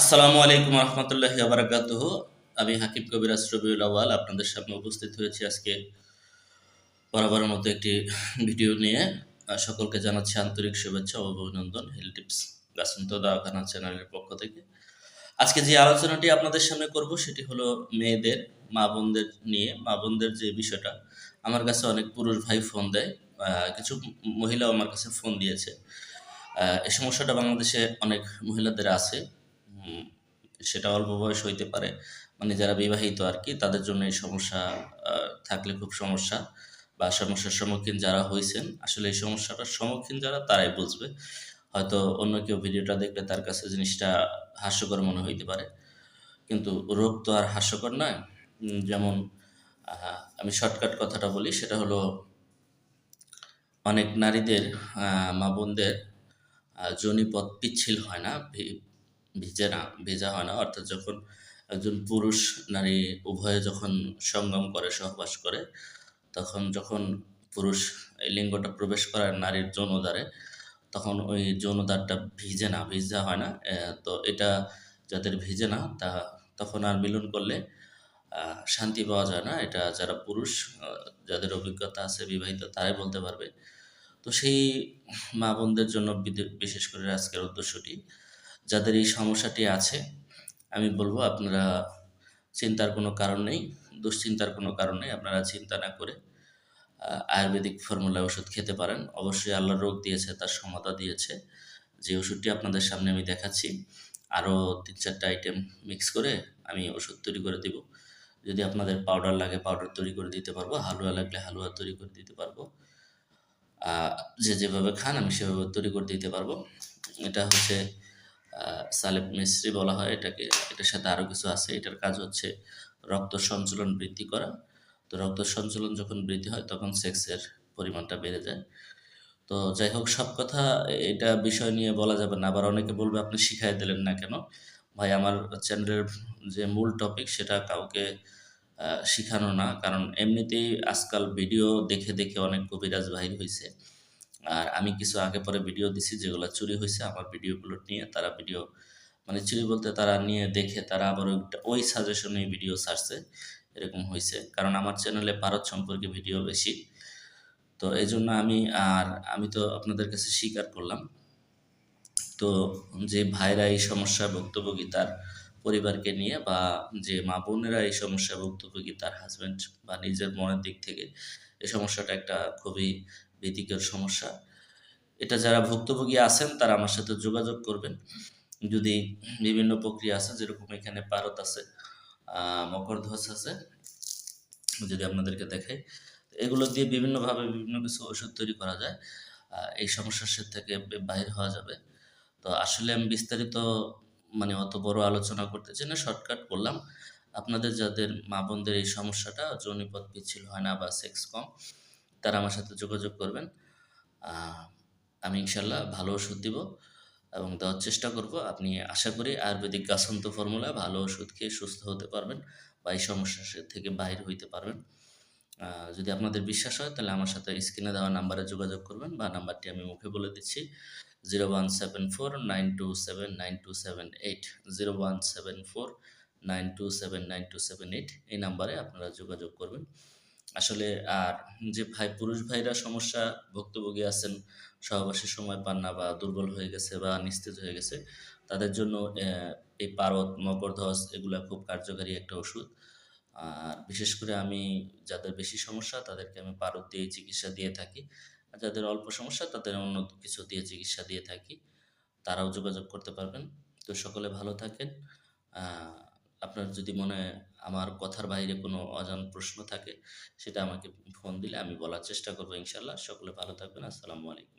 আসসালামু আলাইকুম রহমতুল্লাহ আবরাকাত আমি হাকিম কবিরাজ রবিউল আওয়াল আপনাদের সামনে উপস্থিত হয়েছি আজকে বরাবরের মতো একটি ভিডিও নিয়ে। সকলকে জানাচ্ছি আন্তরিক শুভেচ্ছা ও অভিনন্দন হেল টিপস গাছন্ত দাওয়াখানা চ্যানেলের পক্ষ থেকে। আজকে যে আলোচনাটি আপনাদের সামনে করব সেটি হলো মেয়েদের, মা বোনদের নিয়ে। মা বোনদের যে বিষয়টা, আমার কাছে অনেক পুরুষ ভাই ফোন দেয় কিছু মহিলাও আমার কাছে ফোন দিয়েছে। এই সমস্যাটা বাংলাদেশে অনেক মহিলাদের আছে। সেটা অল্প বয়স হইতে পারে। মানে যারা বিবাহিত আর কি তাদের জন্য এই সমস্যা থাকলে খুব সমস্যা বা সমস্যার সম্মুখীন যারা হয়েছেন আসলে এই সমস্যাটার সম্মুখীন যারা তারাই বুঝবে। হয়তো অন্য কেউ ভিডিওটা দেখলে তার কাছে জিনিসটা হাস্যকর মনে হইতে পারে। কিন্তু রোগ তো আর হাস্যকর নয়। যেমন আমি শর্টকাট কথাটা বলি সেটা হলো অনেক নারীদের মা বোনদের আহ, যোনিপথ পিচ্ছিল হয় না। ভিজে না, ভেজা হয় না। অর্থাৎ যখন একজন পুরুষ, নারী উভয়ে যখন সঙ্গম করে, সহবাস করে, তখন যখন পুরুষ এই লিঙ্গটা প্রবেশ করে নারীর যৌনদ্বারে, তখন ওই যৌনদ্বারটা ভিজে না, ভিজা হয় না। তো এটা যাদের ভিজে না, তা তখন আর মিলন করলে শান্তি পাওয়া যায় না। এটা যারা পুরুষ যাদের অভিজ্ঞতা আছে, বিবাহিত, তারাই বলতে পারবে। তো সেই মা বোনদের জন্য বিশেষ করে আজকের উদ্দেশ্যটি। যাদের এই সমস্যাটি আছে, আমি বলব আপনারা চিন্তার কোনো কারণ নেই, দুশ্চিন্তার কোনো কারণ নেই, আপনারা চিন্তা না করে আয়ুর্বেদিক ফর্মুলা ওষুধ খেতে পারেন। অবশ্যই আল্লাহ রোগ দিয়েছে, তার সমাধা দিয়েছে। যে ওষুধটি আপনাদের সামনে আমি দেখাচ্ছি, আরও তিন চারটা আইটেম মিক্স করে আমি ওষুধ তৈরি করে দিব। যদি আপনাদের পাউডার লাগে পাউডার তৈরি করে দিতে পারব, হালুয়া লাগলে হালুয়া তৈরি করে দিতে পারব। যে যেভাবে খান, আমি সেভাবে তৈরি করে দিতে পারব। এটা হচ্ছে সালেব মিশ্রি বলা হয়, এটাকে, এটার সাথে আরও কিছু আছে, এটার কাজ হচ্ছে রক্ত সঞ্চালন বৃদ্ধি করা। তো রক্ত সঞ্চালন যখন বৃদ্ধি হয়, তখন সেক্সের পরিমাণটা বেড়ে যায়। তো যাই হোক, সব কথা, এটা বিষয় নিয়ে বলা যাবে না, আবার অনেকে বলবে আপনি শিখাই দিলেন না কেন? ভাই, আমার চ্যানেলের যে মূল টপিক সেটা কাউকে শিখানো না, কারণ এমনিতেই আজকাল ভিডিও দেখে দেখে অনেক কবিরাজ বাহির হয়েছে আর আমি কিছু আগে পরে ভিডিও দিছি যেগুলো চুরি হয়েছে আমার ভিডিওগুলো নিয়ে তারা ভিডিও মানে চুরি বলতে তারা নিয়ে দেখে তারা আবার ওই সাজেশনে ভিডিও ছাড়ছে, এরকম হয়েছে কারণ আমার চ্যানেলে ভারত সম্পর্কে ভিডিও বেশি। তো এই জন্য আমি, আর আমি তো আপনাদের কাছে স্বীকার করলাম। তো যে ভাইরা এই সমস্যায় ভুক্তভোগী তার পরিবারকে নিয়ে বা যে মা বোনেরা এই সমস্যায় ভুক্তভোগী তার হাজব্যান্ড বা নিজের মনের দিক থেকে, এই সমস্যাটা একটা খুবই ভীতিকর সমস্যা। এটা যারা ভুক্তভোগী আছেন, তারা আমার সাথে যোগাযোগ করবেন। যদি বিভিন্ন প্রক্রিয়া আছে, যেরকম এখানে পারত আছে মকরধ্বজ আছে, যদি আপনাদেরকে দেখাই, এগুলো দিয়ে বিভিন্নভাবে বিভিন্ন কিছু ওষুধ তৈরি করা যায়। এই সমস্যার সে থেকে বাহির হওয়া যাবে। তো আসলে আমি বিস্তারিত মানে অত বড় আলোচনা করতে চাই না শর্টকাট করলাম। আপনাদের যাদের মা বোনদের এই সমস্যাটা, যৌনিপথ পিচ্ছিল হয় না বা সেক্স কম তারা আমার সাথে যোগাযোগ করবেন। আমি ইনশাল্লাহ ভালো ওষুধ দিব এবং দেওয়ার চেষ্টা করব। আপনি আশা করি আয়ুর্বেদিক গাছন্ত ফর্মুলা ভালো ওষুধ খেয়ে সুস্থ হতে পারবেন বা এই সমস্যা থেকে বাইর হইতে পারবেন। যদি আপনাদের বিশ্বাস হয় তাহলে আমার সাথে স্ক্রিনে দেওয়া নাম্বারে যোগাযোগ করবেন বা নাম্বারটি আমি মুখে বলে দিচ্ছি। Zero one seven four nine two seven nine two seven eight. Zero one seven four nine two seven nine two seven eight এই নাম্বারে আপনারা যোগাযোগ করবেন। আসলে আর যে ভাই, পুরুষ ভাইরা সমস্যা ভুক্তভোগী আছেন, সহবাসের সময় পান না বা দুর্বল হয়ে গেছে বা নিস্তেজ হয়ে গেছে, তাদের জন্য এই পারদ মকরধ্বজ এগুলা খুব কার্যকারী একটা ওষুধ। আর বিশেষ করে আমি যাদের বেশি সমস্যা তাদেরকে আমি পারদ দিয়ে চিকিৎসা দিয়ে থাকি। আর যাদের অল্প সমস্যা তাদের অন্য কিছু দিয়ে চিকিৎসা দিয়ে থাকি। তারাও যোগাযোগ করতে পারবেন। তো সকলে ভালো থাকেন। আপনার যদি মনে আমার কথার বাইরে কোনো অজান প্রশ্ন থাকে, সেটা আমাকে ফোন দিলে আমি বলার চেষ্টা করব ইনশাল্লাহ। সকলে ভালো থাকবেন। আসসালামু আলাইকুম